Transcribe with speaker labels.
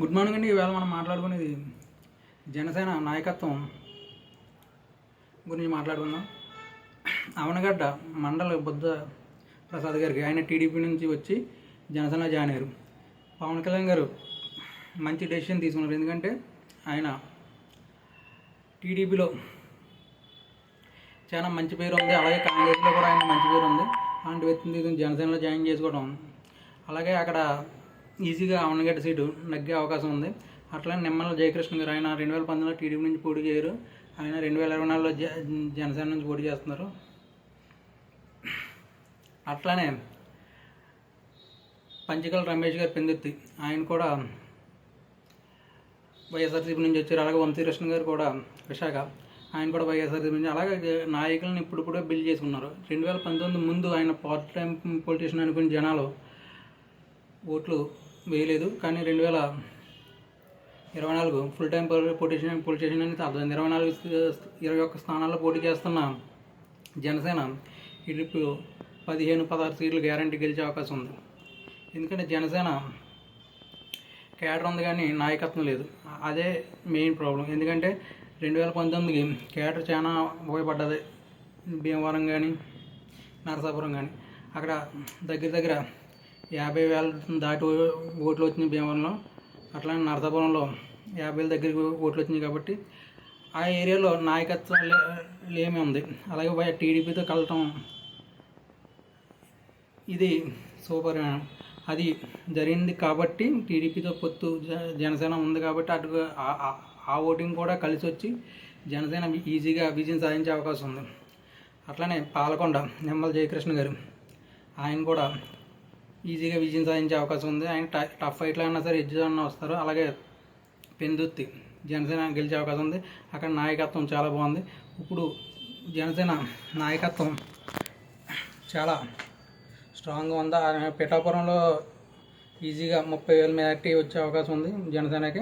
Speaker 1: Good morning అండి. ఈవేళ మనం మాట్లాడుకునేది జనసేన నాయకత్వం గురించి మాట్లాడుకుందాం. అవనగడ్డ మండల బుద్ధ ప్రసాద్ గారికి ఆయన టీడీపీ నుంచి వచ్చి జనసేన జాయిన్ అయ్యారు. పవన్ కళ్యాణ్ గారు మంచి డెసిషన్ తీసుకున్నారు. ఎందుకంటే ఆయన టీడీపీలో చాలా మంచి పేరు ఉంది. అలాగే కాంగ్రెస్లో కూడా ఆయన మంచి పేరు ఉంది. అలాంటి వ్యక్తిని తీసుకుని జనసేనలో జాయిన్ చేసుకోవడం. అలాగే అక్కడ ఈజీగా అవనగడ్డ సీటు నగ్గే అవకాశం ఉంది. అట్లానే నిమ్మల జయకృష్ణ గారు ఆయన రెండు వేల పంతొమ్మిదిలో టీడీపీ నుంచి పోటీ చేయరు. ఆయన రెండు వేల ఇరవై నాలుగులో జ జనసేన నుంచి పోటీ చేస్తున్నారు. అట్లానే పంచకల రమేష్ గారు పెందుర్తి ఆయన కూడా వైఎస్ఆర్సీపీ నుంచి వచ్చారు. అలాగే వంశీకృష్ణ గారు కూడా విశాఖ ఆయన కూడా వైఎస్ఆర్సీపీ నుంచి. అలాగే నాయకులను ఇప్పుడు కూడా బిల్డ్ చేసుకున్నారు. రెండు వేల పంతొమ్మిది ముందు ఆయన పార్ట్ టైం పొలిటీషియన్ అనుకుని జనాలు ఓట్లు వేయలేదు. కానీ రెండు వేల ఇరవై నాలుగు ఫుల్ టైం పొలిటీషియన్ పోటీ అని అర్థమైంది. ఇరవై నాలుగు ఇరవై ఒక్క స్థానాల్లో పోటీ చేస్తున్న జనసేన ఇప్పుడు పదిహేను పదహారు సీట్లు గ్యారంటీ గెలిచే అవకాశం ఉంది. ఎందుకంటే జనసేన కేడర్ ఉంది కానీ నాయకత్వం లేదు. అదే మెయిన్ ప్రాబ్లం ఎందుకంటే రెండు వేల పంతొమ్మిదికి కేడర్ చాలా ఉపయోగపడ్డది. భీమవరం కానీ నరసాపురం కానీ అక్కడ దగ్గర దగ్గర యాభై వేల దాటి ఓ- ఓట్లు వచ్చినాయి భీమవరంలో. అట్లానే నరసాపురంలో యాభై వేల దగ్గరికి ఓట్లు వచ్చినాయి కాబట్టి ఆ ఏరియాలో నాయకత్వం లేమి ఉంది. అలాగే వై- టీడీపీతో కలటం ఇది సూపర్. అది జరిగింది కాబట్టి టీడీపీతో పొత్తు జ- జనసేన ఉంది కాబట్టి అటు ఆ- ఆ ఓటింగ్ కూడా కలిసి వచ్చి జనసేన ఈజీగా విజయం సాధించే అవకాశం ఉంది. అట్లానే పాలకొండ నిమ్మల జయకృష్ణ గారు ఆయన కూడా ఈజీగా విజయం సాధించే అవకాశం ఉంది. ఆయన ట- టఫ్ ఫైట్లో అయినా సరే ఎడ్జ్ అన్న వస్తారు. అలాగే పెందుత్తి జనసేన గెలిచే అవకాశం ఉంది. అక్కడ నాయకత్వం చాలా బాగుంది. ఇప్పుడు జనసేన నాయకత్వం చాలా స్ట్రాంగ్గా ఉందా? పిఠాపురంలో ఈజీగా ముప్పై వేల మెజార్టీ వచ్చే అవకాశం ఉంది జనసేనకి.